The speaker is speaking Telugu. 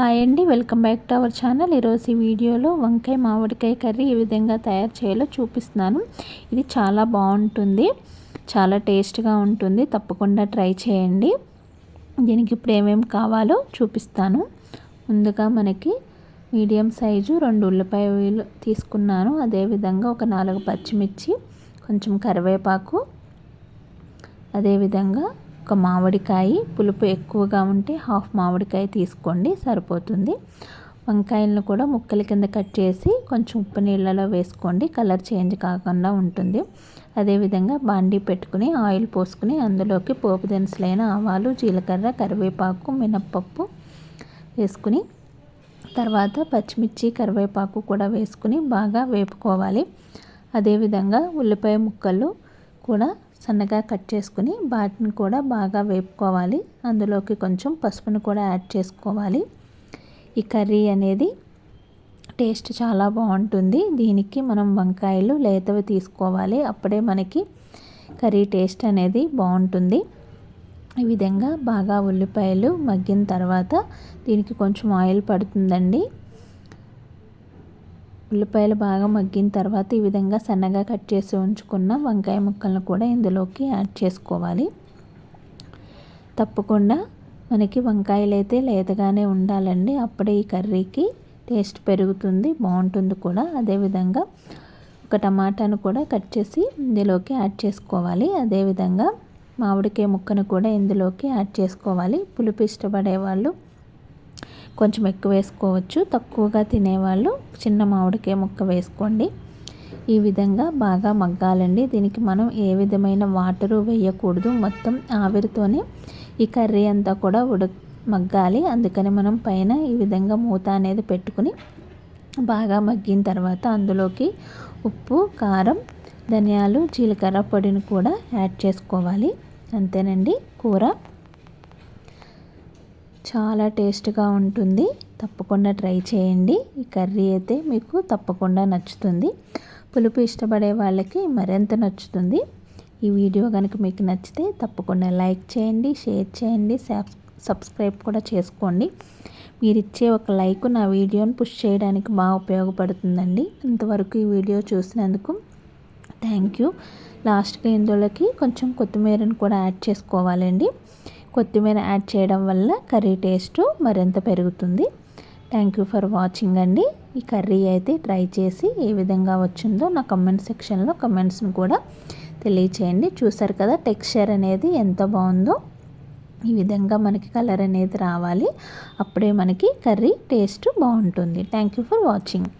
హాయ్ అండి welcome back to our channel. ఈరోజు ఈ వీడియోలో వంకాయ మామిడికాయ కర్రీ ఏ విధంగా తయారు చేయాలో చూపిస్తున్నాను. ఇది చాలా బాగుంటుంది చాలా టేస్ట్గా ఉంటుంది. తప్పకుండా ట్రై చేయండి. దీనికి ఇప్పుడు ఏమేమి కావాలో చూపిస్తాను. ముందుగా మనకి మీడియం సైజు రెండు ఉల్లిపాయలు తీసుకున్నాను. అదేవిధంగా ఒక నాలుగు పచ్చిమిర్చి కొంచెం కరివేపాకు అదేవిధంగా ఒక మామిడికాయ పులుపు ఎక్కువగా ఉంటే హాఫ్ మామిడికాయ తీసుకోండి సరిపోతుంది. వంకాయలను కూడా ముక్కల కింద కట్ చేసి కొంచెం ఉప్పు నీళ్ళలో వేసుకోండి కలర్ చేంజ్ కాకుండా ఉంటుంది. అదేవిధంగా బాండీ పెట్టుకుని ఆయిల్ పోసుకుని అందులోకి పోపు దినుసులైన ఆవాలు జీలకర్ర కరివేపాకు మినప్పప్పు వేసుకుని తర్వాత పచ్చిమిర్చి కరివేపాకు కూడా వేసుకుని బాగా వేపుకోవాలి. అదేవిధంగా ఉల్లిపాయ ముక్కలు కూడా సన్నగా కట్ చేసుకుని వాటిని కూడా బాగా వేపుకోవాలి. అందులోకి కొంచెం పసుపును కూడా యాడ్ చేసుకోవాలి. ఈ కర్రీ అనేది టేస్ట్ చాలా బాగుంటుంది. దీనికి మనం వంకాయలు లేతవి తీసుకోవాలి. అప్పుడే మనకి కర్రీ టేస్ట్ అనేది బాగుంటుంది. ఈ విధంగా బాగా ఉల్లిపాయలు మగ్గిన తర్వాత దీనికి కొంచెం ఆయిల్ పడుతుందండి. ఉల్లిపాయలు బాగా మగ్గిన తర్వాత ఈ విధంగా సన్నగా కట్ చేసి ఉంచుకున్న వంకాయ ముక్కలను కూడా ఇందులోకి యాడ్ చేసుకోవాలి. తప్పకుండా మనకి వంకాయలు అయితే లేతగానే ఉండాలండి. అప్పుడే ఈ కర్రీకి టేస్ట్ పెరుగుతుంది బాగుంటుంది కూడా. అదేవిధంగా ఒక టమాటాను కూడా కట్ చేసి ఇందులోకి యాడ్ చేసుకోవాలి. అదేవిధంగా మామిడికాయ ముక్కను కూడా ఇందులోకి యాడ్ చేసుకోవాలి. పులుపు ఇష్టపడే వాళ్ళు కొంచెం ఎక్కువ వేసుకోవచ్చు. తక్కువగా తినేవాళ్ళు చిన్న మామిడికాయ ముక్క వేసుకోండి. ఈ విధంగా బాగా మగ్గాలండి. దీనికి మనం ఏ విధమైన వాటరు వేయకూడదు. మొత్తం ఆవిరితోనే ఈ కర్రీ అంతా కూడా ఉడ మగ్గాలి. అందుకని మనం పైన ఈ విధంగా మూత అనేది పెట్టుకుని బాగా మగ్గిన తర్వాత అందులోకి ఉప్పు కారం ధనియాలు జీలకర్ర పొడిని కూడా యాడ్ చేసుకోవాలి. అంతేనండి. కూర చాలా టేస్ట్గా ఉంటుంది. తప్పకుండా ట్రై చేయండి. ఈ కర్రీ అయితే మీకు తప్పకుండా నచ్చుతుంది. పులుపు ఇష్టపడే వాళ్ళకి మరింత నచ్చుతుంది. ఈ వీడియో కనుక మీకు నచ్చితే తప్పకుండా లైక్ చేయండి షేర్ చేయండి సబ్స్క్రైబ్ కూడా చేసుకోండి. మీరు ఇచ్చే ఒక లైక్ నా వీడియోని పుష్ చేయడానికి బాగా ఉపయోగపడుతుందండి. ఇంతవరకు ఈ వీడియో చూసినందుకు థ్యాంక్ యూ. లాస్ట్గా ఇందులోకి కొంచెం కొత్తిమీరను కూడా యాడ్ చేసుకోవాలండి. కొత్తిమీర యాడ్ చేయడం వల్ల కర్రీ టేస్ట్ మరింత పెరుగుతుంది. థ్యాంక్ యూ ఫర్ వాచింగ్ అండి. ఈ కర్రీ అయితే ట్రై చేసి ఏ విధంగా వచ్చిందో నా కమెంట్ సెక్షన్లో కమెంట్స్ని కూడా తెలియచేయండి. చూసారు కదా టెక్స్చర్ అనేది ఎంత బాగుందో ఈ విధంగా మనకి కలర్ అనేది రావాలి. అప్పుడే మనకి కర్రీ టేస్ట్ బాగుంటుంది. Thank you for watching